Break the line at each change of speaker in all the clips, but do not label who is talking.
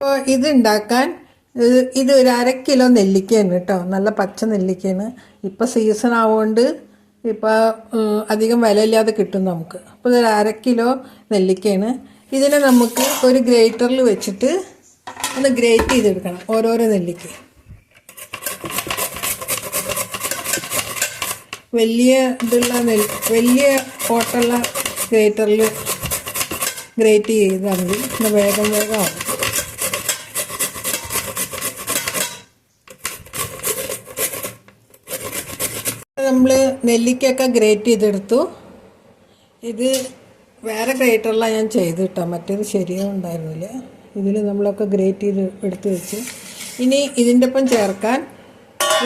അപ്പോൾ ഇത് ഉണ്ടാക്കാൻ ഇത് ഒരു അര കിലോ നെല്ലിക്കയാണ് കേട്ടോ. നല്ല പച്ച നെല്ലിക്കയാണ്. ഇപ്പം സീസൺ ആവുകൊണ്ട് ഇപ്പോൾ അധികം വിലയില്ലാതെ കിട്ടും നമുക്ക്. അപ്പോൾ ഇതൊരു അര കിലോ നെല്ലിക്കയാണ്. ഇതിനെ നമുക്ക് ഒരു ഗ്രേറ്ററിൽ വെച്ചിട്ട് ഒന്ന് ഗ്രേറ്റ് ചെയ്തെടുക്കണം ഓരോരോ നെല്ലിക്ക. വലിയ ഇതുള്ള നെൽ വലിയ ഓട്ടുള്ള ഗ്രേറ്ററിൽ ഗ്രേറ്റ് ചെയ്താൽ മതി. വേഗം വേഗം ആവും നമ്മൾ നെല്ലിക്കൊക്കെ ഗ്രേറ്റ് ചെയ്തെടുത്തു. ഇത് വേറെ ഗ്രേറ്ററിലാണ് ഞാൻ ചെയ്ത് കിട്ടാം മറ്റേത് ശരിയാവുണ്ടായിരുന്നില്ല ഇതിൽ നമ്മളൊക്കെ ഗ്രേറ്റ് ചെയ്ത് എടുത്ത് വെച്ച്. ഇനി ഇതിന്റെ ഒപ്പം ചേർക്കാൻ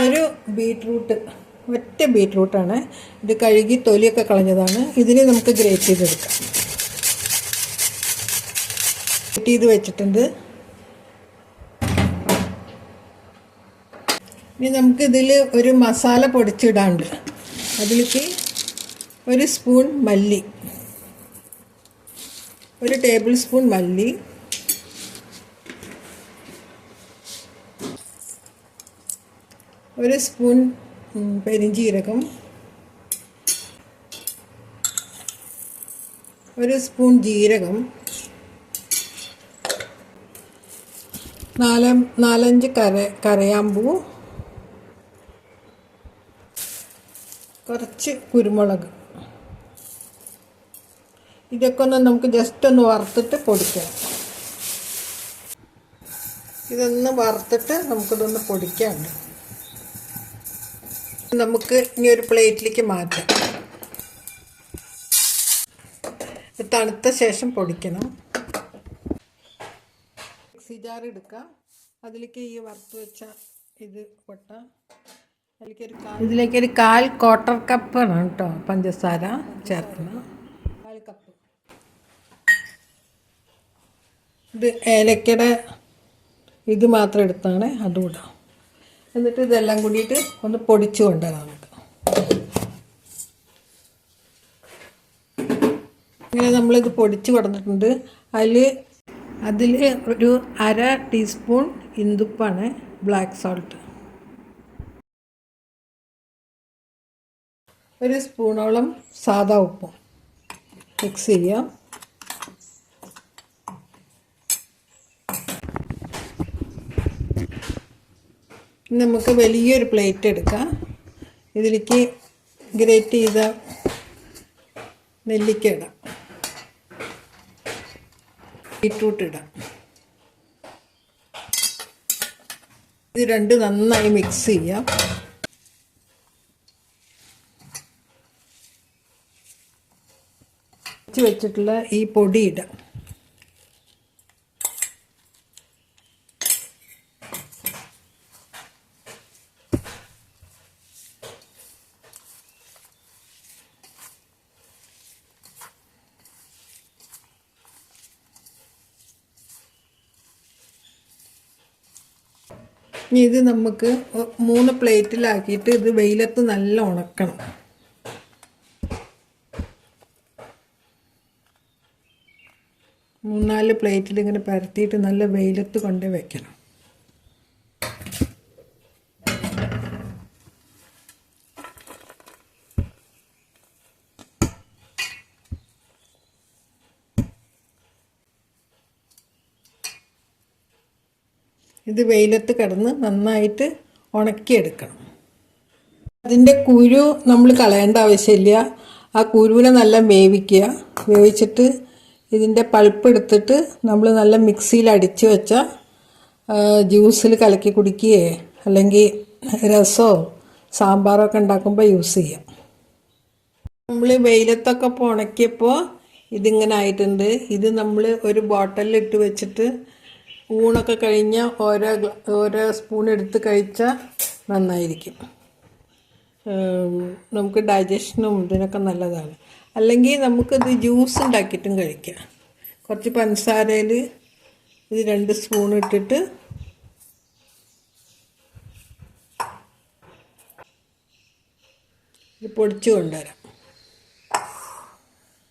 ഒരു ബീട്രൂട്ട് ഒറ്റ ബീട്രൂട്ടാണ് ഇത് കഴുകി തൊലിയൊക്കെ കളഞ്ഞതാണ്. ഇതിന് നമുക്ക് ഗ്രേറ്റ് ചെയ്തെടുക്കാം. ഗ്രേറ്റ് ചെയ്ത് വെച്ചിട്ടുണ്ട്. ഇനി നമുക്കിതിൽ ഒരു മസാല പൊടിച്ചിടാണ്ട് അതിലേക്ക് ഒരു സ്പൂൺ മല്ലി. ഒരു ടേബിൾ സ്പൂൺ മല്ലി. ഒരു സ്പൂൺ പെരിഞ്ചീരകം. ഒരു സ്പൂൺ ജീരകം. നാല് നാലഞ്ച് കര കരയാമ്പൂ. കുറച്ച് കുരുമുളക്. ഇതൊക്കെ ഒന്ന് നമുക്ക് ജസ്റ്റ് ഒന്ന് വറുത്തിട്ട് പൊടിക്കാം. ഇതൊന്ന് വറുത്തിട്ട് നമുക്കിതൊന്ന് പൊടിക്കാണ്ട് നമുക്ക് ഇനി ഒരു പ്ലേറ്റിലേക്ക് മാറ്റാം. തണുത്ത ശേഷം പൊടിക്കണം. മിക്സി ജാർ എടുക്കാം. അതിലേക്ക് ഈ വറുത്ത് വെച്ച ഇത് കൊട്ടാം. അതിലേക്ക് ഒരു കാൽ ക്വാർട്ടർ കപ്പ് ആണ് കേട്ടോ. പഞ്ചസാര ചേർക്കണം. കാൽ കപ്പ് ഇത് ഏലക്കയുടെ ഇത് മാത്രം എടുത്താണ് അതും ഇടാം. എന്നിട്ട് ഇതെല്ലാം കൂടിയിട്ട് ഒന്ന് പൊടിച്ചു കൊണ്ടുവരാം നമുക്ക്. ഇങ്ങനെ നമ്മളിത് പൊടിച്ച് കൊടുത്തിട്ടുണ്ട്. അതിൽ അതിൽ ഒരു അര ടീസ്പൂൺ ഇന്ദുപ്പാണ് ബ്ലാക്ക് സോൾട്ട് ഒരു സ്പൂണോളം സാദാ ഉപ്പും മിക്സ് ചെയ്യാം. നമുക്ക് വലിയൊരു പ്ലേറ്റ് എടുക്കാം. ഇതിലേക്ക് ഗ്രേറ്റ് ചെയ്ത നെല്ലിക്ക ഇടാം. ബീട്രൂട്ട് ഇടാം. ഇത് രണ്ട് നന്നായി മിക്സ് ചെയ്യാം. വെച്ച് വെച്ചിട്ടുള്ള ഈ പൊടി ഇടാം. ഇനി ഇത് നമുക്ക് മൂന്ന് പ്ലേറ്റിലാക്കിയിട്ട് ഇത് വെയിലത്ത് നല്ല ഉണക്കണം. മൂന്നാൽ പ്ലേറ്റിൽ ഇങ്ങനെ പരത്തിയിട്ട് നല്ല വെയിലത്ത് കൊണ്ട് വെക്കണം. ഇത് വെയിലത്ത് കിടന്ന് നന്നായിട്ട് ഉണക്കിയെടുക്കണം. അതിന്റെ കുരു നമ്മൾ കളയേണ്ട ആവശ്യമില്ല. ആ കുരുവിനെ നല്ല വേവിക്കുക. വേവിച്ചിട്ട് ഇതിന്റെ പൾപ്പ് എടുത്തിട്ട് നമ്മൾ നല്ല മിക്സിയിൽ അടിച്ച് വെച്ച ജ്യൂസിൽ കലക്കി കുടിക്കുകയോ അല്ലെങ്കിൽ രസമോ സാമ്പാറോ ഒക്കെ ഉണ്ടാക്കുമ്പോൾ യൂസ് ചെയ്യാം. നമ്മൾ വെയിലത്തൊക്കെ ഉണക്കിയപ്പോൾ ഇതിങ്ങനെ ആയിട്ടുണ്ട്. ഇത് നമ്മൾ ഒരു ബോട്ടലിൽ ഇട്ട് വെച്ചിട്ട് ഊണൊക്കെ കഴിഞ്ഞ ഓരോ ഓരോ സ്പൂൺ എടുത്ത് കഴിച്ചാൽ നന്നായിരിക്കും. നമുക്ക് ഡൈജഷനും ഇതിനൊക്കെ നല്ലതാണ്. അല്ലെങ്കിൽ നമുക്കിത് ജ്യൂസ് ഉണ്ടാക്കിയിട്ടും കഴിക്കാം. കുറച്ച് പഞ്ചസാരയിൽ ഇത് രണ്ട് സ്പൂൺ ഇട്ടിട്ട് ഇത് പൊടിച്ച് കൊണ്ടുവരാം.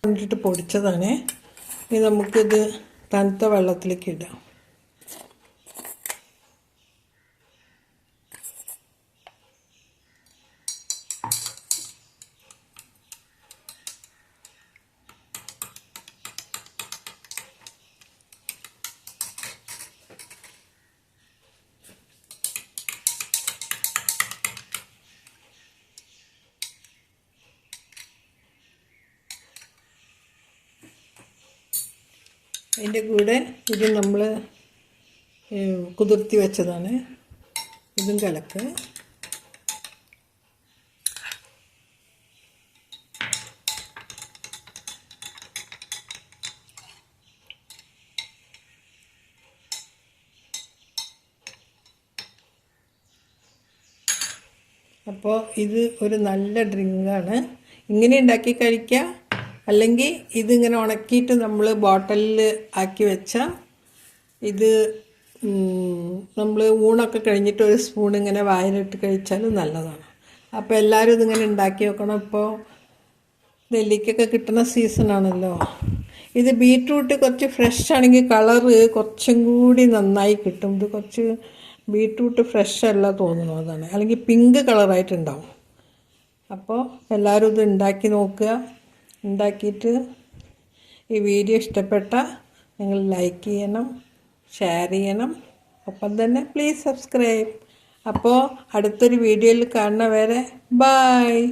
കൊണ്ടിട്ട് പൊടിച്ചതാണ്. ഇനി നമുക്കിത് തണുത്ത വെള്ളത്തിലേക്ക് ഇടാം. അതിന്റെ കൂടെ ഇത് നമ്മൾ കുതിർത്തി വെച്ചതാണ്. ഇതും കലക്ക്. അപ്പോൾ ഇത് ഒരു നല്ല ഡ്രിങ്കാണ്. ഇങ്ങനെ ഉണ്ടാക്കി കഴിക്കുക അല്ലെങ്കിൽ ഇതിങ്ങനെ ഉണക്കിയിട്ട് നമ്മൾ ബോട്ടലിൽ ആക്കി വെച്ചാൽ ഇത് നമ്മൾ ഊണൊക്കെ കഴിഞ്ഞിട്ട് ഒരു സ്പൂൺ ഇങ്ങനെ വായിലിട്ട് കഴിച്ചാൽ നല്ലതാണ്. അപ്പോൾ എല്ലാവരും ഇതിങ്ങനെ ഉണ്ടാക്കി വെക്കണം. ഇപ്പോൾ നെല്ലിക്കൊക്കെ കിട്ടുന്ന സീസണാണല്ലോ ഇത് ബീട്രൂട്ട് കുറച്ച് ഫ്രഷ് ആണെങ്കിൽ കളറ് കുറച്ചും കൂടി നന്നായി കിട്ടും. ഇത് കുറച്ച് ബീട്രൂട്ട് ഫ്രഷ് അല്ല തോന്നുന്നു അതാണ്. അല്ലെങ്കിൽ പിങ്ക് കളറായിട്ടുണ്ടാവും അപ്പോൾ എല്ലാവരും ഇത് ഉണ്ടാക്കി നോക്കുക. ഉണ്ടാക്കിയിട്ട് ഈ വീഡിയോ ഇഷ്ടപ്പെട്ട നിങ്ങൾ ലൈക്ക് ചെയ്യണം ഷെയർ ചെയ്യണം. ഒപ്പം തന്നെ പ്ലീസ് സബ്സ്ക്രൈബ് അപ്പോൾ അടുത്തൊരു വീഡിയോയിൽ കാണുന്ന വരെ ബായ്